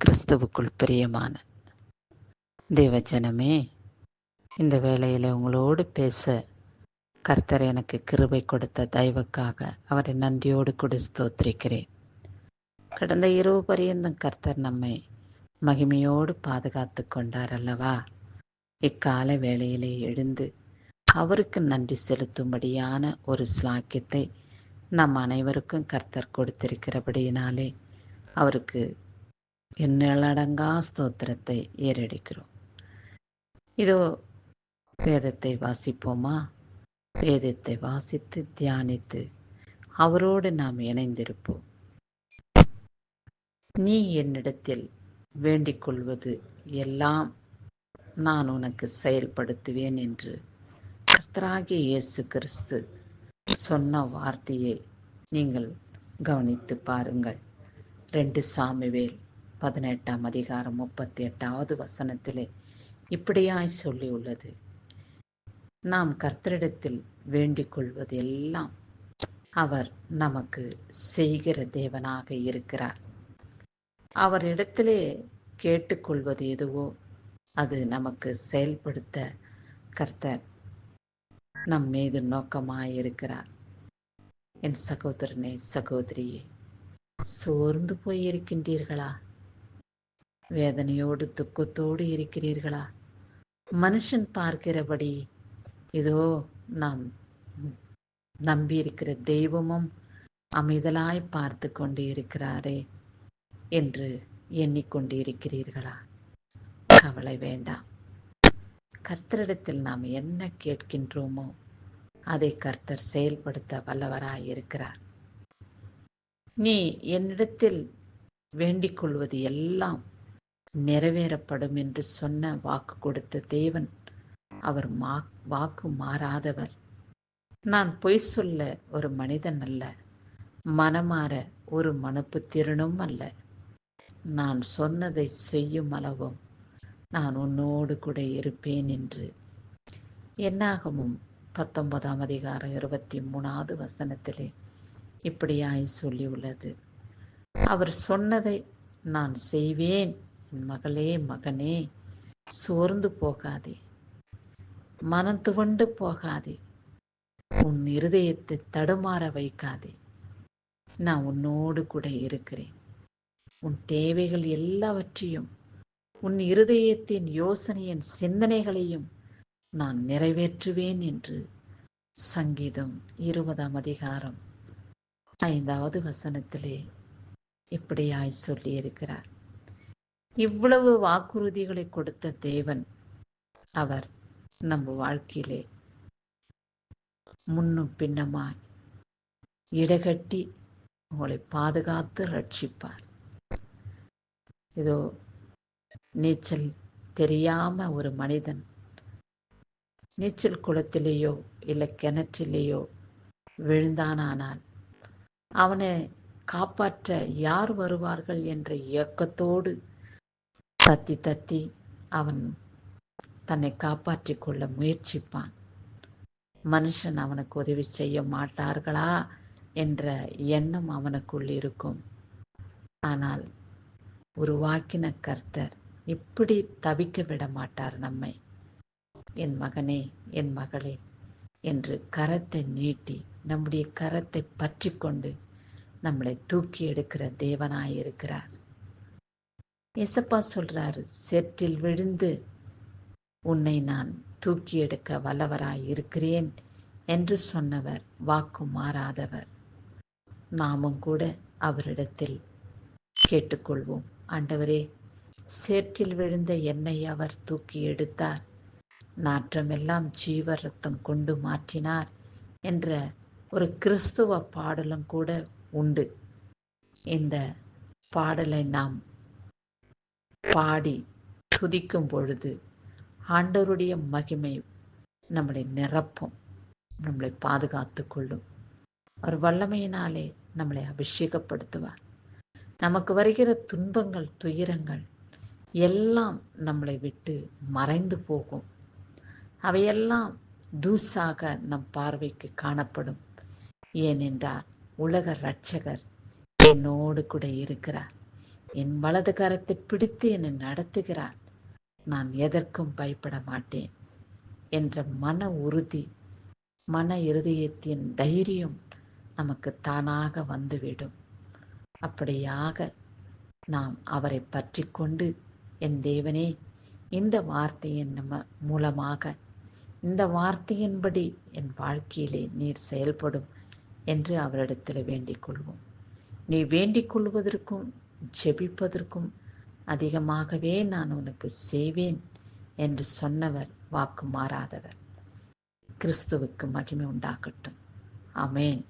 கிறிஸ்துவுக்குள் பிரியமான தேவஜனமே இந்த வேளையில் உங்களோடு பேச கர்த்தர் எனக்கு கிருபை கொடுத்த தயவுக்காக அவரை நன்றியோடு கூட ஸ்தோத்திரிக்கிறேன். கடந்த இரவு பரியந்தம் கர்த்தர் நம்மை மகிமையோடு பாதுகாத்து கொண்டார் அல்லவா? இக்கால வேளையிலே எழுந்து அவருக்கு நன்றி செலுத்தும்படியான ஒரு ஸ்லாக்கியத்தை நம் அனைவருக்கும் கர்த்தர் கொடுத்திருக்கிறபடியினாலே அவருக்கு எண்ணடங்கா ஸ்தோத்திரத்தை ஏறடிக்கிறோம். இதோ வேதத்தை வாசிப்போமா? வேதத்தை வாசித்து தியானித்து அவரோடு நாம் இணைந்திருப்போம். நீ என்னிடத்தில் வேண்டிக் கொள்வது எல்லாம் நான் உனக்கு செயல்படுத்துவேன் என்று கர்த்தராகிய இயேசு கிறிஸ்து சொன்ன வார்த்தையை நீங்கள் கவனித்து பாருங்கள். ரெண்டு சாமிவேல் பதினெட்டாம் அதிகாரம் முப்பத்தி எட்டாவது வசனத்திலே இப்படியாய் சொல்லியுள்ளது. நாம் கர்த்தரிடத்தில் வேண்டிக் கொள்வது எல்லாம் அவர் நமக்கு செய்கிற தேவனாக இருக்கிறார். அவர் இடத்திலே கேட்டுக்கொள்வது எதுவோ அது நமக்கு செயல்படுத்த கர்த்தர் நம் மீது நோக்கமாயிருக்கிறார். என் சகோதரனே சகோதரியே சோர்ந்து போயிருக்கின்றீர்களா? வேதனையோடு துக்கத்தோடு இருக்கிறீர்களா? மனுஷன் பார்க்கிறபடி இதோ நாம் நம்பியிருக்கிற தெய்வமும் அமைதலாய் பார்த்து கொண்டு இருக்கிறாரே என்று எண்ணிக்கொண்டிருக்கிறீர்களா? கவலை வேண்டாம். கர்த்தரிடத்தில் நாம் என்ன கேட்கின்றோமோ அதை கர்த்தர் செயல்படுத்த வல்லவராய் இருக்கிறார். நீ என்னிடத்தில் வேண்டிக் கொள்வது எல்லாம் நிறைவேறப்படும் என்று சொன்ன வாக்கு கொடுத்த தேவன் அவர் மா வாக்கு மாறாதவர். நான் பொய் சொல்ல ஒரு மனிதன் அல்ல மனமாற ஒரு மனப்புத்திறனும் அல்ல. நான் சொன்னதை செய்யும் அளவும் நான் உன்னோடு கூட இருப்பேன் என்று. என்னாகமும் பத்தொன்பதாம் அதிகாரம் இருபத்தி மூணாவது வசனத்திலே இப்படியாய் சொல்லியுள்ளது. அவர் சொன்னதை நான் செய்வேன். மகளே மகனே சோர்ந்து போகாதே. மனம் துவண்டு போகாதே. உன் இருதயத்தை தடுமாற வைக்காதே. நான் உன்னோடு கூட இருக்கிறேன். உன் தேவைகள் எல்லாவற்றையும் உன் இருதயத்தின் யோசனையின் சிந்தனைகளையும் நான் நிறைவேற்றுவேன் என்று சங்கீதம் இருபதாம் அதிகாரம் ஐந்தாவது வசனத்திலே இப்படியாய் சொல்லியிருக்கிறார். இவ்வளவு வாக்குறுதிகளை கொடுத்த தேவன் அவர் நம்ம வாழ்க்கையிலே முன்னும் பின்னமாய் இடகட்டி உங்களை பாதுகாத்து ரட்சிப்பார். இதோ நீச்சல் தெரியாம ஒரு மனிதன் நீச்சல் குளத்திலேயோ இல்லை கிணற்றிலேயோ விழுந்தானானால் அவனை காப்பாற்ற யார் வருவார்கள் என்ற இயக்கத்தோடு தத்தி தத்தி அவன் தன்னை காப்பாற்றிக் கொள்ள முயற்சிப்பான். மனுஷன் அவனுக்கு உதவி செய்ய மாட்டார்களா என்ற எண்ணம் அவனுக்குள் இருக்கும். ஆனால் உருவாக்கின கர்த்தர் இப்படி தவிக்க விட மாட்டார் நம்மை. என் மகனே என் மகளே என்று கரத்தை நீட்டி நம்முடைய கரத்தை பற்றி கொண்டு நம்மளை தூக்கி எடுக்கிற தேவனாயிருக்கிறார். எசப்பா சொல்றாரு சேற்றில் விழுந்து உன்னை நான் தூக்கி எடுக்க வல்லவராய் இருக்கிறேன் என்று சொன்னவர் வாக்கு மாறாதவர். நாமும் கூட அவரிடத்தில் கேட்டுக்கொள்வோம். ஆண்டவரே சேற்றில் விழுந்த என்னை அவர் தூக்கி எடுத்தார். நாற்றமெல்லாம் ஜீவ ரத்தம் கொண்டு மாற்றினார் என்ற ஒரு கிறிஸ்துவ பாடலும் கூட உண்டு. இந்த பாடலை நாம் பாடி துதிக்கும் பொழுது ஆண்டவருடைய மகிமை நம்மளை நிரப்பும் நம்மளை பாதுகாத்து கொள்ளும். அவர் வல்லமையினாலே நம்மளை அபிஷேகப்படுத்துவார். நமக்கு வருகிற துன்பங்கள் துயரங்கள் எல்லாம் நம்மளை விட்டு மறைந்து போகும். அவையெல்லாம் தூசாக நம் பார்வைக்கு காணப்படும். ஏனென்றால் உலக இரட்சகர் என்னோடு கூட இருக்கிறார். என் வலது கரத்தை பிடித்து என்னை நடத்துகிறார். நான் எதற்கும் பயப்பட மாட்டேன் என்ற மன உறுதி மன இருதயத்தின் தைரியம் நமக்கு தானாக வந்துவிடும். அப்படியாக நாம் அவரை பற்றி கொண்டு என் தேவனே இந்த வார்த்தையின் நம்ம மூலமாக இந்த வார்த்தையின்படி என் வாழ்க்கையிலே நீர் செயல்படும் என்று அவரிடத்தில் வேண்டிக் கொள்வோம். நீ வேண்டிக் கொள்வதற்கும் ஜெபிப்பதற்கும் அதிகமாகவே நான் உனக்கு செய்வேன் என்று சொன்னவர் வாக்கு மாறாதவர். கிறிஸ்துவுக்கு மகிமை உண்டாகட்டும். அமேன்